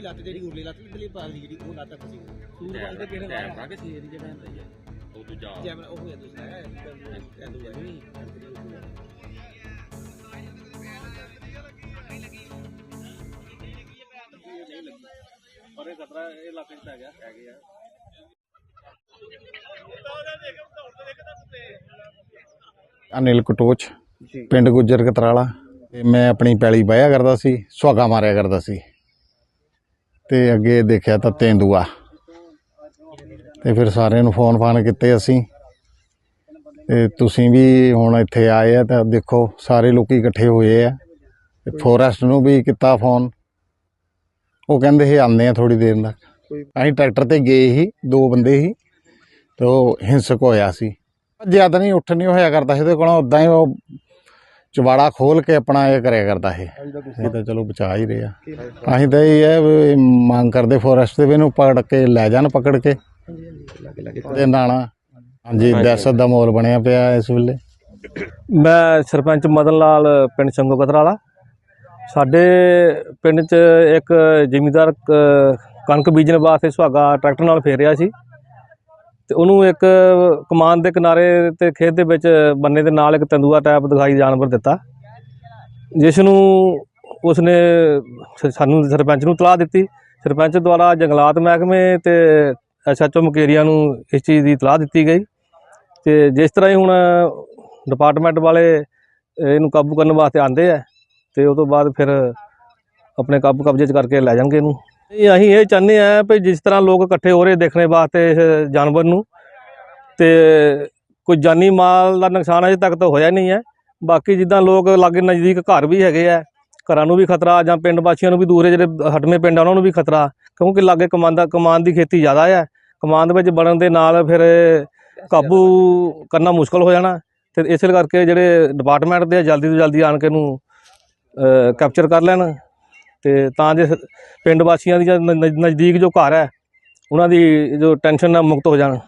ਲੱਤ ਜਿਹੜੀ ਉਰਲੀ ਲੱਤ ਇਧਰਲੀ ਪਾਰ ਦੀ ਜਿਹੜੀ ਉਹ ਲੱਤ ਫਸੀ ਸੂਰਜ ਦੇ ਪੇੜ ਟਾਈਮ ਕਾ ਕੇ ਛੇ ਦੀ ਜਗ੍ਹਾ ਹੁੰਦਾ ਯਾਰ ਉਹ ਦੂਜਾ ਜੈਮਨ ਉਹ ਹੋਇਆ ਤੁਸੀਂ ਹੈ ਇਹ ਦੂਜਾ ਨਹੀਂ ਪਰ ਇਹ ਖਤਰਾ ਇਹ ਇਲਾਕੇ ਚ ਪੈ ਗਿਆ। ਪੈ ਗਿਆ। ਅਨਿਲ ਕਟੋਚ ਪਿੰਡ ਗੁੱਜਰ ਕਤਰਾਲਾ। ਤੇ ਮੈਂ ਆਪਣੀ ਪੈਲੀ ਬਾਇਆ ਕਰਦਾ ਸੀ, ਸੁਹਾਗਾ ਮਾਰਿਆ ਕਰਦਾ ਸੀ। ਤੇ ਅੱਗੇ ਦੇਖਿਆ ਤਾਂ ਤੇਂਦੂਆ। ਤੇ ਫਿਰ ਸਾਰਿਆਂ ਨੂੰ ਫੋਨ ਫਾਨ ਕੀਤੇ ਅਸੀਂ। ਤੇ ਤੁਸੀਂ ਵੀ ਹੁਣ ਇੱਥੇ ਆਏ ਆ ਤਾਂ ਦੇਖੋ, ਸਾਰੇ ਲੋਕੀ ਇਕੱਠੇ ਹੋਏ ਆ। ਫੋਰੈਸਟ ਨੂੰ ਵੀ ਕੀਤਾ ਫੋਨ। ਉਹ ਕਹਿੰਦੇ ਸੀ, ਆਉਂਦੇ ਆ ਥੋੜੀ ਦੇਰ ਤੱਕ ਅਸੀਂ ਟਰੈਕਟਰ ਤੇ ਗਏ ਸੀ, ਦੋ ਬੰਦੇ ਸੀ। ਤੇ ਉਹ ਹਿੰਸਕ ਹੋਇਆ ਸੀ। ਜ਼ਿਆਦਾ ਨਹੀਂ ਉੱਠ ਨਹੀਂ ਹੋਇਆ ਕਰਦਾ ਸੀ, ਉਹਦੇ ਕੋਲੋਂ ਉਦਾਂ ਹੀ ਉਹ ਚਵਾੜਾ ਖੋਲ ਕੇ ਆਪਣਾ ਇਹ ਕਰਿਆ ਕਰਦਾ ਸੀ ਇਹ ਤਾਂ ਚਲੋ ਬਚਾ ਹੀ ਰਿਹਾ ਅਸੀਂ ਤਾਂ ਇਹ ਹੈ ਵੀ ਮੰਗ ਕਰਦੇ ਫੋਰੈਸਟ ਦੇ ਵੀ ਇਹਨੂੰ ਪਕੜ ਕੇ ਲੈ ਜਾਣ ਪਕੜ ਕੇ। ਤੇ ਨਾਣਾ ਹਾਂਜੀ ਦਹਿਸ਼ਤ ਦਾ ਮਾਹੌਲ ਬਣਿਆ ਪਿਆ ਇਸ ਵੇਲੇ। ਮੈਂ ਸਰਪੰਚ ਮਦਨ ਲਾਲ ਪਿੰਡ ਸੰਗੋ ਕਤਰਾਲਾ। ਸਾਡੇ ਪਿੰਡ 'ਚ ਇੱਕ ਜ਼ਿਮੀਂਦਾਰ ਕਣਕ ਬੀਜਣ ਵਾਸਤੇ ਸੁਹਾਗਾ ਟਰੈਕਟਰ ਨਾਲ ਫੇਰ ਰਿਹਾ ਸੀ। ਤੇ ਉਹਨੂੰ ਇੱਕ ਕਮਾਨ ਦੇ ਕਿਨਾਰੇ ਤੇ ਖੇਤ ਦੇ ਵਿੱਚ ਬੰਨੇ ਦੇ ਨਾਲ ਇੱਕ ਤੰਦੂਆ ਟਾਈਪ ਦਿਖਾਈ ਜਾਨਵਰ ਦਿੱਤਾ। ਜਿਸ ਨੂੰ ਉਸਨੇ ਸਾਨੂੰ ਸਰਪੰਚ ਨੂੰ ਤਲਾਹ ਦਿੱਤੀ। ਸਰਪੰਚ ਦੁਆਰਾ ਜੰਗਲਾਤ ਮਹਿਕਮੇ ਤੇ ਐਸਐਚਓ ਮੁਕੇਰੀਆ ਨੂੰ ਇਸ ਚੀਜ਼ ਦੀ ਤਲਾਹ ਦਿੱਤੀ ਗਈ। ਤੇ ਜਿਸ ਤਰ੍ਹਾਂ ਹੀ ਹੁਣ ਡਿਪਾਰਟਮੈਂਟ ਵਾਲੇ ਇਹਨੂੰ ਕਾਬੂ ਕਰਨ ਵਾਸਤੇ ਆਂਦੇ ਆ, ਤੇ ਉਸ ਤੋਂ ਬਾਅਦ ਫਿਰ ਆਪਣੇ ਕਾਬੂ ਕਬਜ਼ੇ 'ਚ ਕਰਕੇ ਲੈ ਜਾਣਗੇ ਇਹਨੂੰ। ਇਹ ਅਸੀਂ ਇਹ ਚਾਹੁੰਦੇ ਆ ਵੀ ਜਿਸ ਤਰ੍ਹਾਂ ਲੋਕ ਇਕੱਠੇ ਹੋ ਰਹੇ ਦੇਖਣੇ ਵਾਸਤੇ ਇਸ ਜਾਨਵਰ ਨੂੰ ਤੇ ਕੋਈ ਜਾਨੀ ਮਾਲ ਦਾ ਨੁਕਸਾਨ ਅਜੇ ਤੱਕ ਤਾਂ ਹੋਇਆ ਨਹੀਂ ਹੈ। ਬਾਕੀ ਜਿੱਦਾਂ ਲੋਕ ਲਾਗੇ ਨਜ਼ਦੀਕ ਘਰ ਵੀ ਹੈਗੇ ਆ ਘਰਾਂ ਨੂੰ ਵੀ ਖਤਰਾ ਜਾਂ ਪਿੰਡ ਵਾਸੀਆਂ ਨੂੰ ਵੀ ਦੂਰੇ ਜਿਹੜੇ ਹਟਵੇਂ ਪਿੰਡ ਆ ਉਹਨਾਂ ਨੂੰ ਵੀ ਖਤਰਾ ਕਿਉਂਕਿ ਲਾਗੇ ਕਮਾਂਦਾ ਕਮਾਨ ਦੀ ਖੇਤੀ ਜ਼ਿਆਦਾ ਹੈ ਕਮਾਨ ਦੇ ਵਿੱਚ ਬਣਨ ਦੇ ਨਾਲ ਫਿਰ ਕਾਬੂ ਕਰਨਾ ਮੁਸ਼ਕਲ ਹੋ ਜਾਣਾ ਤੇ ਇਸੇ ਕਰਕੇ ਜਿਹੜੇ ਡਿਪਾਰਟਮੈਂਟ ਦੇ ਆ, ਜਲਦੀ ਤੋਂ ਜਲਦੀ ਆਣ ਕੇ ਇਹਨੂੰ ਕੈਪਚਰ ਕਰ ਲੈਣ। ਤੇ ਤਾਂ ਜੇ ਪਿੰਡ ਵਾਸੀਆਂ ਦੀ ਜਾਂ ਨ- ਨਜ਼ਦੀਕ ਜੋ ਘਰ ਹੈ, ਉਹਨਾਂ ਦੀ ਜੋ ਟੈਨਸ਼ਨ ਨਾਲ ਮੁਕਤ ਹੋ ਜਾਣ।